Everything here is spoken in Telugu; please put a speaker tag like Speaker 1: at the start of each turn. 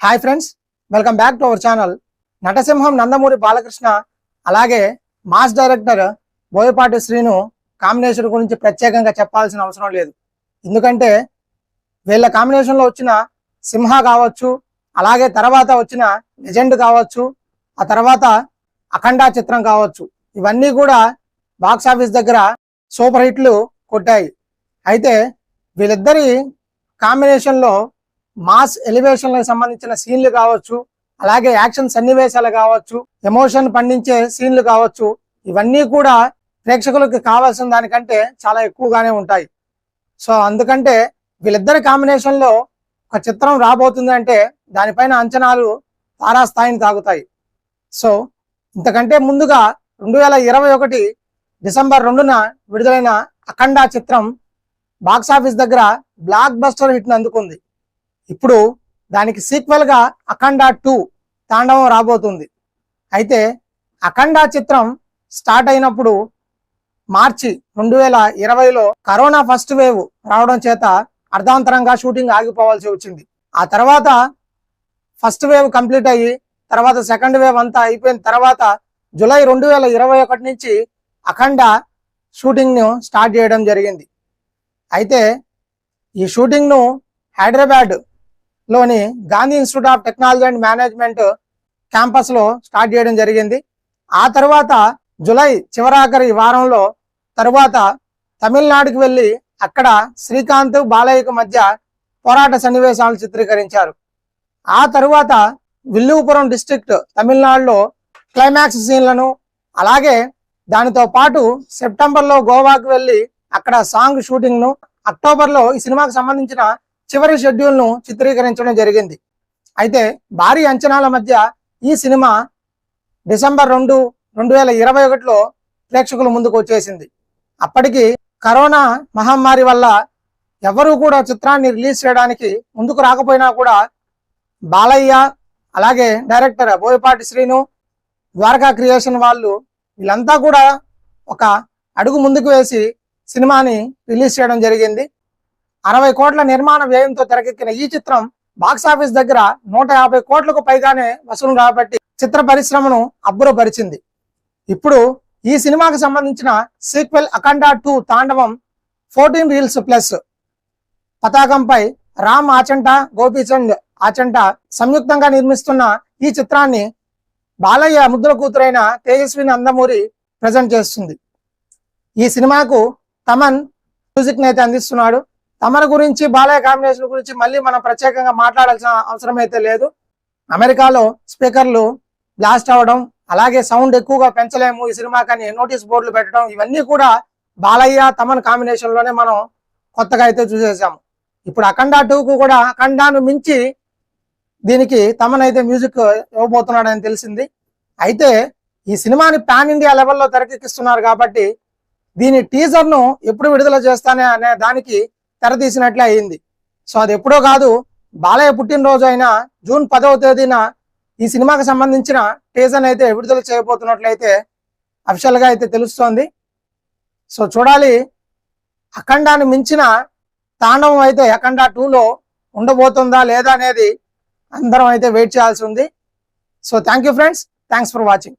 Speaker 1: Hi friends welcome back to our channel నటసింహం Nandamuri Balakrishna అలాగే mass director Boyapati Srinu combination గురించి ప్రత్యేకంగా చెప్పాల్సిన అవసరం లేదు. ఎందుకంటే వీళ్ళ కాంబినేషన్లో వచ్చిన సింహ కావచ్చు అలాగే తర్వాత వచ్చిన లెజెండ్ కావచ్చు ఆ తర్వాత అఖండ చిత్రం కావచ్చు. ఇవన్నీ కూడా బాక్స్ ఆఫీస్ దగ్గర సూపర్ హిట్లు కొట్టాయి. అయితే వీళ్ళిద్దరి కాంబినేషన్లో మాస్ ఎలివేషన్లకు సంబంధించిన సీన్లు కావచ్చు అలాగే యాక్షన్ సన్నివేశాలు కావచ్చు ఎమోషన్ పండించే సీన్లు కావచ్చు ఇవన్నీ కూడా ప్రేక్షకులకు కావాల్సిన దానికంటే చాలా ఎక్కువగానే ఉంటాయి. సో అందుకంటే వీళ్ళిద్దరి కాంబినేషన్లో ఒక చిత్రం రాబోతుంది అంటే దానిపైన అంచనాలు తారాస్థాయిని తాగుతాయి. సో ఇంతకంటే ముందుగా రెండు వేల ఇరవై ఒకటి డిసెంబర్ రెండున విడుదలైన అఖండ చిత్రం బాక్స్ ఆఫీస్ దగ్గర బ్లాక్ బస్టర్ హిట్ను అందుకుంది. ఇప్పుడు దానికి సీక్వెల్గా అఖండ టూ తాండవం రాబోతుంది. అయితే అఖండ చిత్రం స్టార్ట్ అయినప్పుడు మార్చి రెండు వేల ఇరవైలో కరోనా ఫస్ట్ వేవ్ రావడం చేత అర్ధాంతరంగా షూటింగ్ ఆగిపోవాల్సి వచ్చింది. ఆ తర్వాత ఫస్ట్ వేవ్ కంప్లీట్ అయ్యి తర్వాత సెకండ్ వేవ్ అంతా అయిపోయిన తర్వాత జూలై రెండు వేల ఇరవై ఒకటి నుంచి అఖండ షూటింగ్ను స్టార్ట్ చేయడం జరిగింది. అయితే ఈ షూటింగ్ను హైదరాబాద్ లోని Gandhi institute of technology and management క్యాంపస్లో స్టార్ట్ చేయడం జరిగింది. ఆ తర్వాత జులై చివరాఖరి వారంలో తరువాత తమిళనాడుకి వెళ్ళి అక్కడ శ్రీకాంత్ బాలయ్యకు మధ్య పోరాట సన్నివేశాలు చిత్రీకరించారు. ఆ తరువాత విల్లుపురం డిస్ట్రిక్ట్ తమిళనాడులో క్లైమాక్స్ సీన్లను అలాగే దానితో పాటు సెప్టెంబర్లో గోవాకు వెళ్ళి అక్కడ సాంగ్ షూటింగ్ను అక్టోబర్లో ఈ సినిమాకు సంబంధించిన చివరి షెడ్యూల్ను చిత్రీకరించడం జరిగింది. అయితే భారీ అంచనాల మధ్య ఈ సినిమా డిసెంబర్ రెండు రెండు వేల ఇరవై ఒకటిలో ప్రేక్షకుల ముందుకు వచ్చేసింది. అప్పటికి కరోనా మహమ్మారి వల్ల ఎవరూ కూడా చిత్రాన్ని రిలీజ్ చేయడానికి ముందుకు రాకపోయినా కూడా బాలయ్య అలాగే డైరెక్టర్ బోయపాటి శ్రీను ద్వారకా క్రియేషన్ వాళ్ళు వీళ్ళంతా కూడా ఒక అడుగు ముందుకు వేసి సినిమాని రిలీజ్ చేయడం జరిగింది. అరవై కోట్ల నిర్మాణ వ్యయంతో తెరకెక్కిన ఈ చిత్రం బాక్స్ ఆఫీస్ దగ్గర నూట యాభై కోట్లకు పైగానే వసూలు కాబట్టి చిత్ర పరిశ్రమను అబ్బురపరిచింది. ఇప్పుడు ఈ సినిమాకు సంబంధించిన sequel Akhanda two Thandavam fourteen reels plus పతాకంపై రామ్ ఆచంట గోపీచంద్ ఆచంట సంయుక్తంగా నిర్మిస్తున్న ఈ చిత్రాన్ని బాలయ్య ముద్దుల కూతురైన తేజస్వి నందమూరి ప్రజెంట్ చేస్తుంది. ఈ సినిమాకు తమన్ మ్యూజిక్ అయితే అందిస్తున్నాడు. తమను గురించి బాలయ్య కాంబినేషన్ గురించి మళ్ళీ మనం ప్రత్యేకంగా మాట్లాడాల్సిన అవసరం అయితే లేదు. అమెరికాలో స్పీకర్లు బ్లాస్ట్ అవ్వడం అలాగే సౌండ్ ఎక్కువగా పెంచలేము. ఈ సినిమా కానీ నోటీస్ బోర్డులు పెట్టడం ఇవన్నీ కూడా బాలయ్య తమన్ కాంబినేషన్లోనే మనం కొత్తగా అయితే చూసేసాము. ఇప్పుడు అఖండ టూకు కూడా అఖండాను మించి దీనికి తమన్ అయితే మ్యూజిక్ ఇవ్వబోతున్నాడని తెలిసింది. అయితే ఈ సినిమాని పాన్ ఇండియా లెవెల్లో తెరకెక్కిస్తున్నారు కాబట్టి దీని టీజర్ను ఎప్పుడు విడుదల చేస్తానే అనే దానికి తెరతీసినట్లే అయింది. సో అది ఎప్పుడో కాదు బాలయ్య పుట్టినరోజు అయిన జూన్ పదవ తేదీన ఈ సినిమాకి సంబంధించిన టీజర్ అయితే విడుదల చేయబోతున్నట్లయితే అఫిషియల్గా అయితే తెలుస్తోంది. సో చూడాలి అఖండాన్ని మించిన తాండవం అయితే అఖండ టూలో ఉండబోతుందా లేదా అనేది అందరం అయితే వెయిట్ చేయాల్సి ఉంది. So thank you friends thanks for watching.